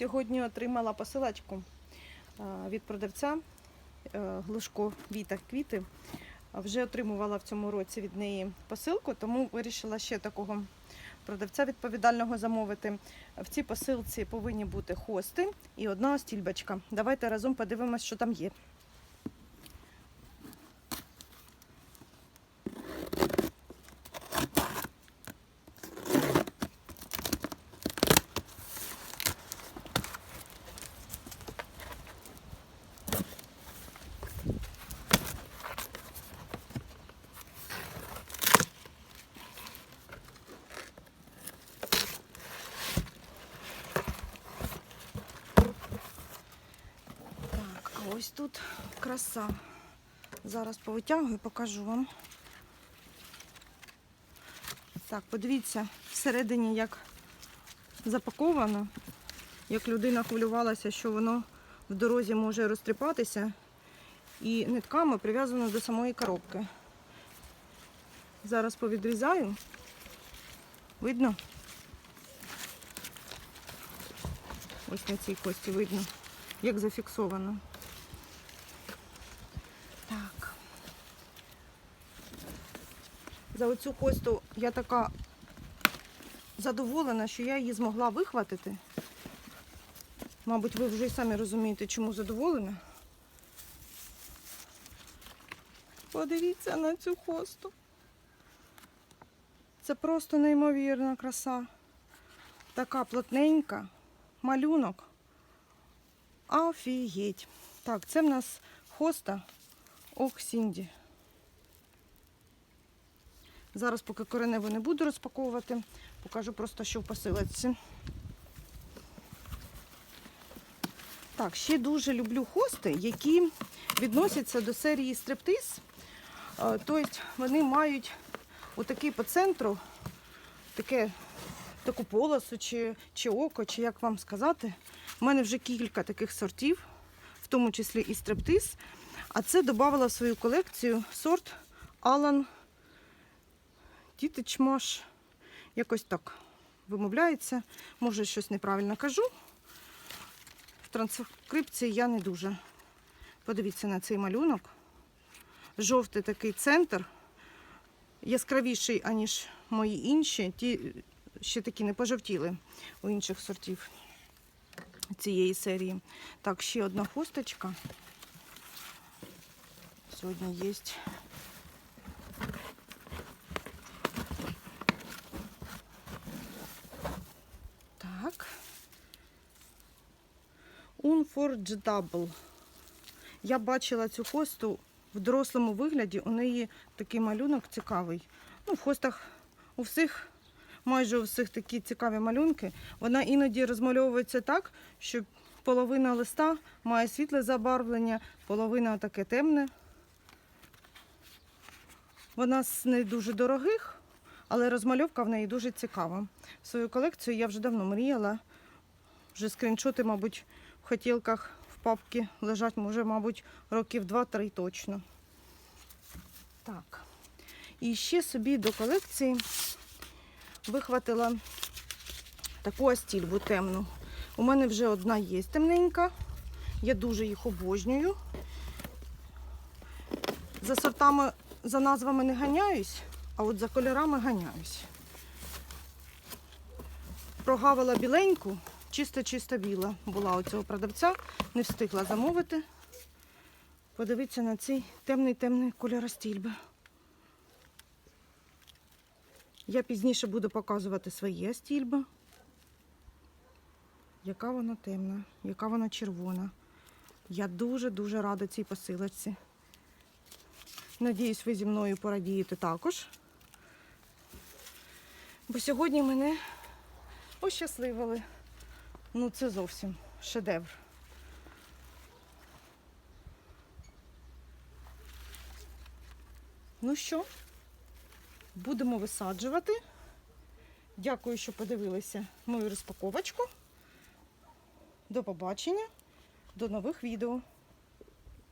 Сьогодні отримала посилочку е, від продавця е, Глушко Віта Квіти. Вже отримувала в цьому році від неї посилку, тому вирішила ще такого продавця відповідального замовити. В цій посилці повинні бути хости і одна стільбочка. Давайте разом подивимось, що там є. Так, а ось тут краса. Зараз повитягую, покажу вам. Так, подивіться всередині, як запаковано, як людина хвилювалася, що воно в дорозі може розтріпатися. І нитками прив'язано до самої коробки. Зараз повідрізаю. Видно? Ось на цій кості видно, як зафіксовано. Так. За оцю косту я така задоволена, що я її змогла вихватити. Мабуть, ви вже й самі розумієте, чому задоволена. Подивіться на цю хосту. Це просто неймовірна краса. Така плотненька, малюнок. Офігеть. Так, це в нас хоста Оксінді. Зараз, поки кореневу не буду розпаковувати, покажу просто, що в посилочці. Так, ще дуже люблю хости, які відносяться до серії стриптиз. Е, Тобто вони мають отакий по центру, таке, таку полосу чи, чи око, чи як вам сказати. У мене вже кілька таких сортів, в тому числі і стриптиз. А це додавала в свою колекцію сорт Алан Тітичмаш. Якось так вимовляється. Може, щось неправильно кажу. В транскрипції я не дуже. Подивіться на цей малюнок. Жовтий такий центр, яскравіший, аніж мої інші. Ті ще такі не пожовтіли у інших сортів цієї серії. Так, ще одна хусточка. Сьогодні є. Так. Unforgettable. Я бачила цю хосту в дорослому вигляді. У неї такий малюнок цікавий. Ну, в хостах у всіх, майже у всіх такі цікаві малюнки. Вона іноді розмальовується так, що половина листа має світле забарвлення, половина таке темне. Вона з не дуже дорогих, але розмальовка в неї дуже цікава. Свою колекцію я вже давно мріяла. Вже скріншоти, мабуть, в хотілках в папці лежать, може, мабуть, років 2-3 точно. Так. І ще собі до колекції вихватила таку астільбу темну. У мене вже одна є темненька. Я дуже їх обожнюю. За сортами, за назвами не ганяюсь, а от за кольорами ганяюсь. Прогавила біленьку, чисто-чисто біла була у цього продавця, не встигла замовити. Подивіться на цей темний-темний кольор стільби. Я пізніше буду показувати свої стільби. Яка вона темна, яка вона червона. Я дуже-дуже рада цій посилочці. Надіюсь, ви зі мною порадієте також. Бо сьогодні мене ощасливили. Ну, це зовсім шедевр. Ну що, будемо висаджувати. Дякую, що подивилися мою розпаковочку. До побачення, до нових відео.